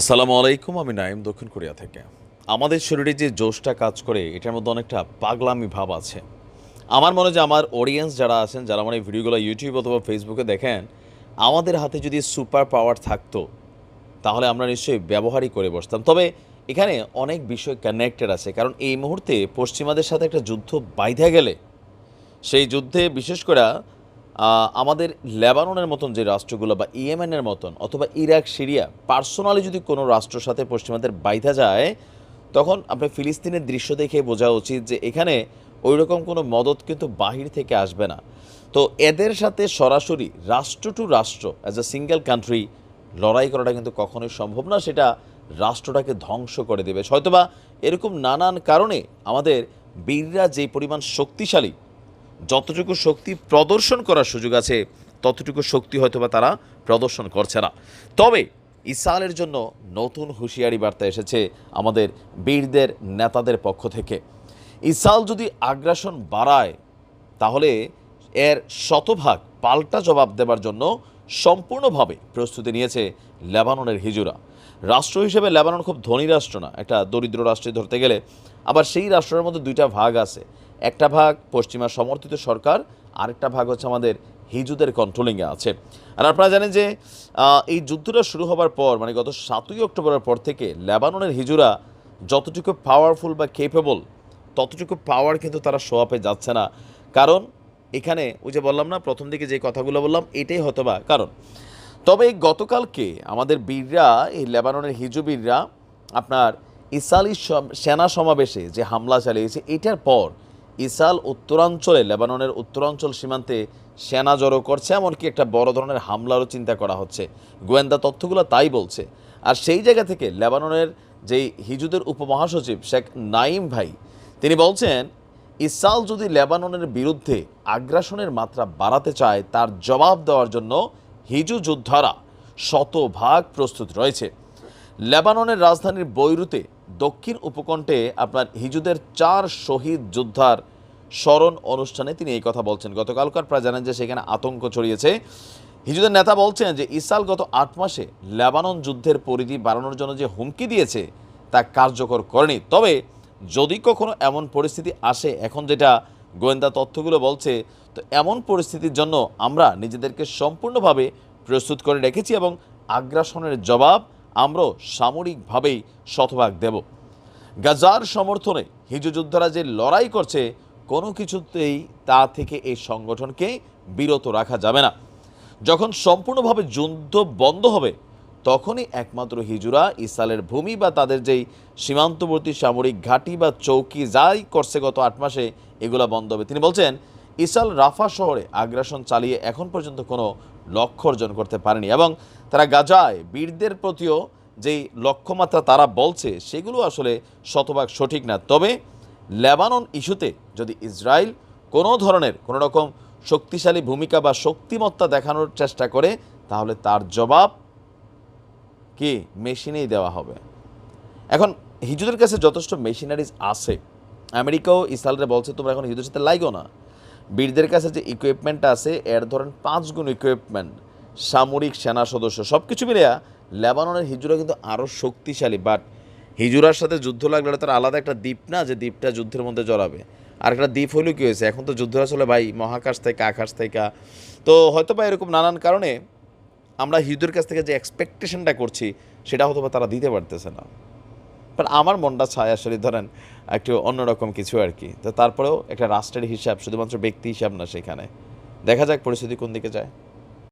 আসসালামু আলাইকুম, আমি নাইম দক্ষিণ কোরিয়া থেকে। আমাদের শরীরে যে জোশটা কাজ করে, এটার মধ্যে অনেকটা পাগলামি ভাব আছে। আমার মনে হয় আমার অডিয়েন্স যারা আছেন, যারা আমার এই ভিডিওগুলো ইউটিউব অথবা ফেসবুকে দেখেন, আমাদের হাতে যদি সুপার পাওয়ার থাকতো, তাহলে আমরা নিশ্চয়ই ব্যবহারই করে বসতাম। তবে এখানে অনেক বিষয় কানেক্টেড আছে, কারণ এই মুহূর্তে পশ্চিমাদের সাথে একটা যুদ্ধ বাইধা গেলে, সেই যুদ্ধে বিশেষ করে আমাদের লেবাননের মতন যে রাষ্ট্রগুলো বা ইয়েমেনের মতন অথবা ইরাক, সিরিয়া, পার্সোনালি যদি কোনো রাষ্ট্রের সাথে পশ্চিমাদের বাইধা যায়, তখন আপনার ফিলিস্তিনের দৃশ্য দেখে বোঝা উচিত যে এখানে ওই রকম কোনো মদত কিন্তু বাহির থেকে আসবে না। তো এদের সাথে সরাসরি রাষ্ট্র টু রাষ্ট্র অ্যাজ এ সিঙ্গেল কান্ট্রি লড়াই করাটা কিন্তু কখনোই সম্ভব না। সেটা রাষ্ট্রটাকে ধ্বংস করে দেবে। হয়তোবা এরকম নানান কারণে আমাদের বীররা যে পরিমাণ শক্তিশালী যতটুকু শক্তি প্রদর্শন করার সুযোগ আছে, ততটুকু শক্তি হয়তোবা তারা প্রদর্শন করছে না। তবে ইসরায়েলের জন্য নতুন হুঁশিয়ারি বার্তা এসেছে আমাদের বীরদের নেতাদের পক্ষ থেকে। ইসরায়েল যদি আগ্রাসন বাড়ায়, তাহলে এর শতভাগ পাল্টা জবাব দেবার জন্য সম্পূর্ণভাবে প্রস্তুতি নিয়েছে লেবাননের হিজুরা। রাষ্ট্র হিসেবে লেবানন খুব ধনী রাষ্ট্র না, একটা দরিদ্র রাষ্ট্রে ধরতে গেলে। আবার সেই রাষ্ট্রের মধ্যে দুইটা ভাগ আছে। একটা ভাগ পশ্চিমা সমর্থিত সরকার, আরেকটা ভাগ হচ্ছে আমাদের হিজুদের কন্ট্রোলিংয়ে আছে। আর আপনারা জানেন যে এই যুদ্ধটা শুরু হবার পর মানে গত সাতই অক্টোবরের পর থেকে লেবাননের হিজুরা যতটুকু পাওয়ারফুল বা কেপেবল ততটুকু পাওয়ার কিন্তু তারা আপে যাচ্ছে না। কারণ এখানে ওই যে বললাম না, প্রথম দিকে যে কথাগুলো বললাম, এটাই হয়তো বা কারণ। তবে গতকালকে আমাদের বীররা, এই লেবাননের হিজু বীররা, আপনার ইসালি সেনা সমাবেশে যে হামলা চালিয়েছে, এটার পর ইসাল উত্তরাঞ্চলে, লেবাননের উত্তরাঞ্চল সীমান্তে সেনা জড়ো করছে, এমনকি একটা বড় ধরনের হামলারও চিন্তা করা হচ্ছে। গোয়েন্দা তথ্যগুলো তাই বলছে। আর সেই জায়গা থেকে লেবাননের যেই হিজুদের উপমহাসচিব শেখ নাইম ভাই, তিনি বলছেন, ইসরায়েল যদি লেবাননের বিরুদ্ধে আগ্রাসনের মাত্রা বাড়াতে চায়, তার জবাব দেওয়ার জন্য হিজু যোদ্ধারা শতভাগ প্রস্তুত রয়েছে। লেবাননের রাজধানীর বৈরুতে দক্ষিণ উপকণ্ঠে আপনার হিজুদের চার শহীদ যোদ্ধার স্মরণ অনুষ্ঠানে তিনি এই কথা বলছেন। গতকালকার প্রায় জানেন যে সেখানে আতঙ্ক ছড়িয়েছে। হিজুদের নেতা বলছেন যে ইসরায়েল গত আট মাসে লেবানন যুদ্ধের পরিধি বাড়ানোর জন্য যে হুমকি দিয়েছে, তা কার্যকর করেনি। তবে যদি কখনো এমন পরিস্থিতি আসে, এখন যেটা গোয়েন্দা তথ্যগুলো বলছে, তো এমন পরিস্থিতির জন্য আমরা নিজেদেরকে সম্পূর্ণভাবে প্রস্তুত করে রেখেছি এবং আগ্রাসনের জবাব আমরাও সামরিকভাবেই শতভাগ দেব। গাজার সমর্থনে হিজু যোদ্ধারা যে লড়াই করছে, কোনো কিছুতেই তা থেকে এই সংগঠনকে বিরত রাখা যাবে না। যখন সম্পূর্ণভাবে যুদ্ধ বন্ধ হবে, তখনই একমাত্র হিজুরা ইসরায়েলের ভূমি বা তাদের যেই সীমান্তবর্তী সামরিক ঘাঁটি বা চৌকি যাই করছে গত আট মাসে, এগুলা বন্ধ হবে। তিনি বলছেন ইসরায়েল রাফা শহরে আগ্রাসন চালিয়ে এখন পর্যন্ত কোনো লক্ষ্য অর্জন করতে পারেনি এবং তারা গাজায় বীরদের প্রতিও যেই লক্ষ্যমাত্রা তারা বলছে, সেগুলো আসলে শতভাগ সঠিক না। তবে লেবানন ইস্যুতে যদি ইসরায়েল কোনো ধরনের কোনো রকম শক্তিশালী ভূমিকা বা শক্তিমত্তা দেখানোর চেষ্টা করে, তাহলে তার জবাব কি? মেশিনেই দেওয়া হবে। এখন হিজুদের কাছে যথেষ্ট মেশিনারিজ আছে। আমেরিকাও ইসরায়েলরে বলছে, তোমরা এখন হিজুদের সাথে লাইগো না। বীরদের কাছে যে ইকুইপমেন্ট আছে, এর ধরেন পাঁচ গুণ ইকুইপমেন্ট সামরিক সেনা সদস্য সব কিছু মিলিয়া লেবাননের হিজুরা কিন্তু আরও শক্তিশালী। বাট হিজুরার সাথে যুদ্ধ লাগলে তার আলাদা একটা দ্বীপ না, যে দ্বীপটা যুদ্ধের মধ্যে জড়াবে। আর একটা দ্বীপ হইলেও কী হয়েছে? এখন তো যুদ্ধ আসলে ভাই মহাকাশ থেকে, আকাশ থেকে। তো হয়তো বা এরকম নানান কারণে আমরা হিজুদের কাছ থেকে যে এক্সপেকটেশনটা করছি, সেটা হয়তো বা তারা দিতে পারতেছে না। বাট আমার মনটা ছায় আসলে ধরেন একটু অন্যরকম কিছু আর কি। তো তারপরেও একটা রাষ্ট্রের হিসাব, শুধুমাত্র ব্যক্তি হিসাব না সেখানে। দেখা যাক পরিস্থিতি কোন দিকে যায়।